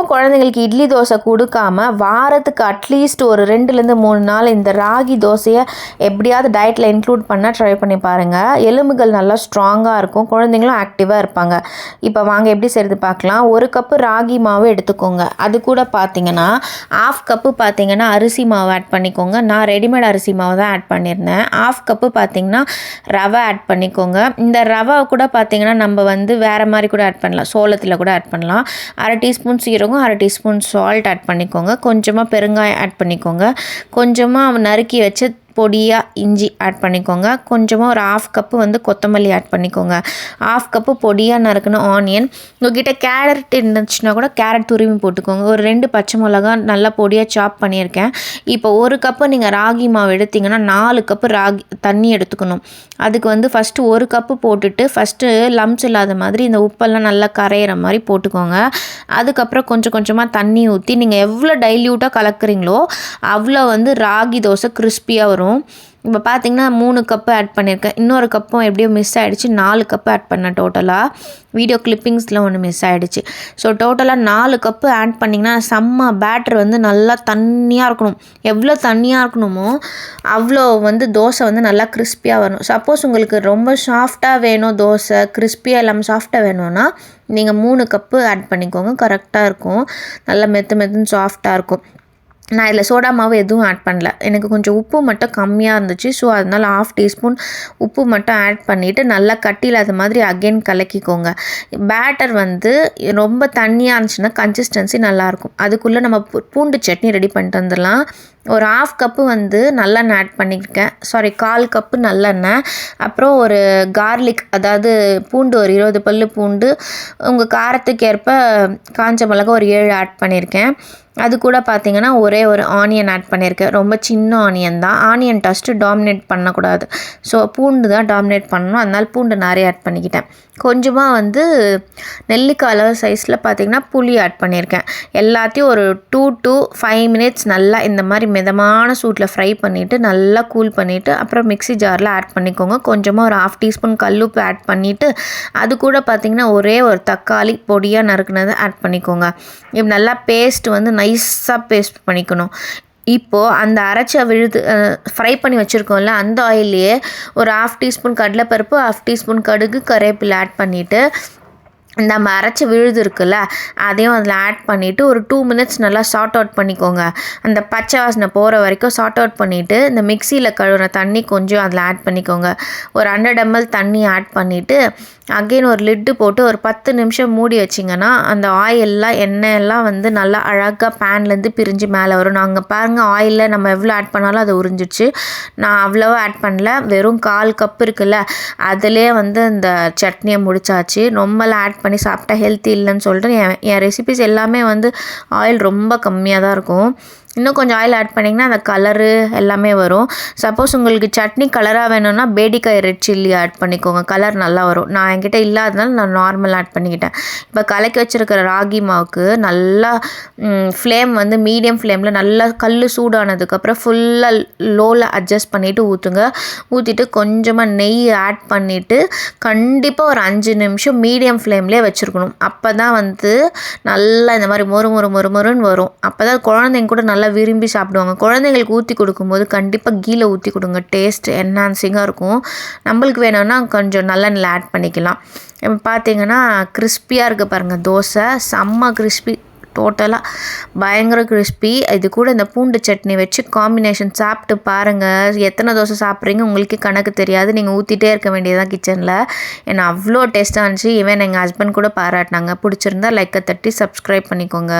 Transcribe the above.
எப்போ குழந்தைங்களுக்கு இட்லி தோசை கொடுக்காம வாரத்துக்கு அட்லீஸ்ட் ஒரு ரெண்டுலேருந்து மூணு நாள் இந்த ராகி தோசையை எப்படியாவது டயட்டில் இன்க்ளூட் பண்ணால் ட்ரை பண்ணி பாருங்கள் எலும்புகள் நல்லா ஸ்ட்ராங்காக இருக்கும். குழந்தைங்களும் ஆக்டிவாக இருப்பாங்க. இப்போ வாங்க எப்படி செய்கிறது பார்க்கலாம். ஒரு கப்பு ராகி மாவு எடுத்துக்கோங்க. அது கூட பார்த்தீங்கன்னா ஆஃப் கப்பு பார்த்தீங்கன்னா அரிசி மாவு ஆட் பண்ணிக்கோங்க. நான் ரெடிமேட் அரிசி மாவு தான் ஆட் பண்ணியிருந்தேன் ஆஃப் கப்பு பார்த்தீங்கன்னா ரவை ஆட் பண்ணிக்கோங்க. இந்த ரவை கூட பார்த்தீங்கன்னா நம்ம வந்து வேறு மாதிரி கூட ஆட் பண்ணலாம். சோளத்தில் கூட ஆட் பண்ணலாம். அரை டீஸ்பூன் சீரகம் அரை டீஸ்பூன் சால்ட் ஆட் பண்ணிக்கோங்க. கொஞ்சமாக பெருங்காயம் ஆட் பண்ணிக்கோங்க. கொஞ்சமாக நறுக்கி வச்சு பொடியாக இஞ்சி ஆட் பண்ணிக்கோங்க. கொஞ்சமாக ஒரு ஆஃப் கப்பு வந்து கொத்தமல்லி ஆட் பண்ணிக்கோங்க. ஆஃப் கப்பு பொடியாக நறுக்கணும் ஆனியன் உங்ககிட்ட கேரட் இருந்துச்சுன்னா கூட கேரட் துருவி போட்டுக்கோங்க. ஒரு ரெண்டு பச்சை மிளகா நல்லா பொடியாக சாப் பண்ணியிருக்கேன். இப்போ ஒரு கப்பு நீங்கள் ராகி மாவு எடுத்திங்கன்னா நாலு கப்பு ராகி தண்ணி எடுத்துக்கணும். அதுக்கு வந்து ஃபஸ்ட்டு ஒரு கப்பு போட்டுட்டு ஃபஸ்ட்டு லம்ஸ் இல்லாத மாதிரி இந்த உப்பெல்லாம் நல்லா கரையிற மாதிரி போட்டுக்கோங்க. அதுக்கப்புறம் கொஞ்சம் கொஞ்சமாக தண்ணி ஊற்றி நீங்கள் எவ்வளோ டைல்யூட்டாக கலக்குறீங்களோ அவ்வளோ வந்து ராகி தோசை கிறிஸ்பியாக வரும். இப்போ பார்த்தீங்கன்னா மூணு கப்பு ஆட் பண்ணியிருக்கேன் இன்னொரு கப்பும் எப்படியோ மிஸ் ஆகிடுச்சு நாலு கப்பு ஆட் பண்ணேன் டோட்டலாக வீடியோ கிளிப்பிங்ஸில் ஒன்று மிஸ் ஆகிடுச்சு ஸோ டோட்டலாக நாலு கப்பு ஆட் பண்ணிங்கன்னா செம்ம பேட்டர் வந்து நல்லா தண்ணியாக இருக்கணும். எவ்வளோ தண்ணியாக இருக்கணுமோ அவ்வளோ வந்து தோசை வந்து நல்லா கிறிஸ்பியாக வரணும். சப்போஸ் உங்களுக்கு ரொம்ப சாஃப்டாக வேணும் தோசை கிறிஸ்பியாக இல்லாமல் சாஃப்டாக வேணும்னா நீங்கள் மூணு கப்பு ஆட் பண்ணிக்கோங்க. கரெக்டாக இருக்கும். நல்லா மெத்து மெத்துன்னு சாஃப்டாக இருக்கும். நான் இதில் சோடா மாவு எதுவும் ஆட் பண்ணல. எனக்கு கொஞ்சம் உப்பு மட்டும் கம்மியாக இருந்துச்சு. ஸோ அதனால் ஆஃப் டீஸ்பூன் உப்பு மட்டும் ஆட் பண்ணிவிட்டு நல்லா கட்டியில் அது மாதிரி அகெயின் கலக்கிக்கோங்க. பேட்டர் வந்து ரொம்ப தண்ணியாக இருந்துச்சுன்னா கன்சிஸ்டன்சி நல்லாயிருக்கும் அதுக்குள்ளே நம்ம பூண்டு சட்னி ரெடி பண்ணிட்டு வந்துடலாம். ஒரு ஆஃப் கப்பு வந்து நல்லெண்ணெய் ஆட் பண்ணியிருக்கேன். சாரி கால் கப்பு நல்லெண்ணெய். அப்புறம் ஒரு கார்லிக் அதாவது பூண்டு ஒரு இருபது பல் பூண்டு உங்கள் காரத்துக்கு ஏற்ப காஞ்ச மிளகா ஒரு ஏழு ஆட் பண்ணியிருக்கேன். அது கூட பார்த்திங்கன்னா ஒரே ஒரு ஆனியன் ஆட் பண்ணியிருக்கேன். ரொம்ப சின்ன ஆனியன் தான். ஆனியன் டஸ்ட்டு டாமினேட் பண்ணக்கூடாது. ஸோ பூண்டு தான் டாமினேட் பண்ணணும். அதனால் பூண்டு நிறைய ஆட் பண்ணிக்கிட்டேன். கொஞ்சமாக வந்து நெல்லிக்காய் அளவு சைஸில் பார்த்தீங்கன்னா புளி ஆட் பண்ணியிருக்கேன். எல்லாத்தையும் ஒரு டூ டு ஃபைவ் மினிட்ஸ் நல்லா இந்த மாதிரி மிதமான சூட்டில் ஃப்ரை பண்ணிவிட்டு நல்லா கூல் பண்ணிவிட்டு அப்புறம் மிக்ஸி ஜாரில் ஆட் பண்ணிக்கோங்க. கொஞ்சமாக ஒரு ஹாஃப் டீஸ்பூன் கல்லுப்பு ஆட் பண்ணிவிட்டு அது கூட பார்த்திங்கன்னா ஒரே ஒரு தக்காளி பொடியாக நறுக்குனதை ஆட் பண்ணிக்கோங்க. இப்போ நல்லா பேஸ்ட் வந்து நைஸாக பேஸ்ட் பண்ணிக்கணும். இப்போது அந்த அரைச்ச விழுது ஃப்ரை பண்ணி வச்சுருக்கோம்ல அந்த ஆயிலையே ஒரு ஹாஃப் டீஸ்பூன் கடலைப்பருப்பு ஹாஃப் டீஸ்பூன் கடுகு கருவேப்பிலை ஆட் பண்ணிவிட்டு நம்ம அரைச்ச விழுது இருக்குல்ல அதையும் அதில் ஆட் பண்ணிவிட்டு ஒரு டூ மினிட்ஸ் நல்லா சார்ட் அவுட் பண்ணிக்கோங்க. அந்த பச்சை வாசனை போகிற வரைக்கும் சார்ட் அவுட் பண்ணிவிட்டு இந்த மிக்சியில் கழுவுன தண்ணி கொஞ்சம் அதில் ஆட் பண்ணிக்கோங்க. ஒரு ஹண்ட்ரட் எம்எல் தண்ணி ஆட் பண்ணிவிட்டு அகெயின் ஒரு லிட்டு போட்டு ஒரு பத்து நிமிஷம் மூடி வச்சிங்கன்னா அந்த ஆயிலெலாம் எண்ணெய் எல்லாம் வந்து நல்லா அழகாக பேன்லேருந்து பிரிஞ்சு மேலே வரும். நாங்கள் பாருங்கள் ஆயிலில் நம்ம எவ்வளோ ஆட் பண்ணாலும் அது உறிஞ்சிச்சு நான் அவ்வளோவா ஆட் பண்ணல. வெறும் கால் கப் இருக்குல்ல அதிலே வந்து இந்த சட்னியை முடிச்சாச்சு. ரொம்பலாம் ஆட் பண்ணி சாப்பிட்டா ஹெல்த்தி இல்லைன்னு சொல்லிட்டு என் என் ரெசிபிஸ் எல்லாமே வந்து ஆயில் ரொம்ப கம்மியாக தான் இருக்கும். இன்னும் கொஞ்சம் ஆயில் ஆட் பண்ணிங்கன்னா அந்த கலரு எல்லாமே வரும். சப்போஸ் உங்களுக்கு சட்னி கலராக வேணும்னா பேடிக்காய் ரெட் சில்லி ஆட் பண்ணிக்கோங்க. கலர் நல்லா வரும். நான் என்கிட்ட இல்லாதனால நான் நார்மல் ஆட் பண்ணிக்கிட்டேன். இப்போ கலக்கி வச்சுருக்கிற ராகி மாவுக்கு நல்லா ஃப்ளேம் வந்து மீடியம் ஃப்ளேமில் நல்லா கல் சூடானதுக்கப்புறம் ஃபுல்லாக லோவில் அட்ஜஸ்ட் பண்ணிவிட்டு ஊற்றுங்க ஊற்றிட்டு கொஞ்சமாக நெய் ஆட் பண்ணிவிட்டு கண்டிப்பாக ஒரு அஞ்சு நிமிஷம் மீடியம் ஃப்ளேம்லேயே வச்சுருக்கணும். அப்போ தான் வந்து நல்லா இந்த மாதிரி மொறு மொறு மொறு மொறுன்னு வரும். அப்போ தான் குழந்தைங்க கூட நல்லா நல்லா விரும்பி சாப்பிடுவாங்க. குழந்தைங்களுக்கு ஊற்றி கொடுக்கும்போது கண்டிப்பாக கீழே ஊற்றி கொடுங்க. டேஸ்ட் என்ஹான்சிங்காக இருக்கும். நம்மளுக்கு வேணும்னா கொஞ்சம் நல்லெண்ணில் ஆட் பண்ணிக்கலாம். இப்போ பார்த்தீங்கன்னா கிறிஸ்பியாக இருக்குது பாருங்கள் தோசை. செம்ம கிறிஸ்பி டோட்டலாக பயங்கர கிறிஸ்பி இது கூட இந்த பூண்டு சட்னி வச்சு காம்பினேஷன் சாப்பிட்டு பாருங்கள் எத்தனை தோசை சாப்பிட்றீங்க உங்களுக்கே கணக்கு தெரியாது. நீங்கள் ஊற்றிட்டே இருக்க வேண்டியதான் கிச்சனில் ஏன்னா அவ்வளோ டேஸ்ட்டாக இருந்துச்சு. ஈவன் எங்கள் ஹஸ்பண்ட் கூட பாராட்டினாங்க. பிடிச்சிருந்தா லைக்கை தட்டி சப்ஸ்கிரைப் பண்ணிக்கோங்க.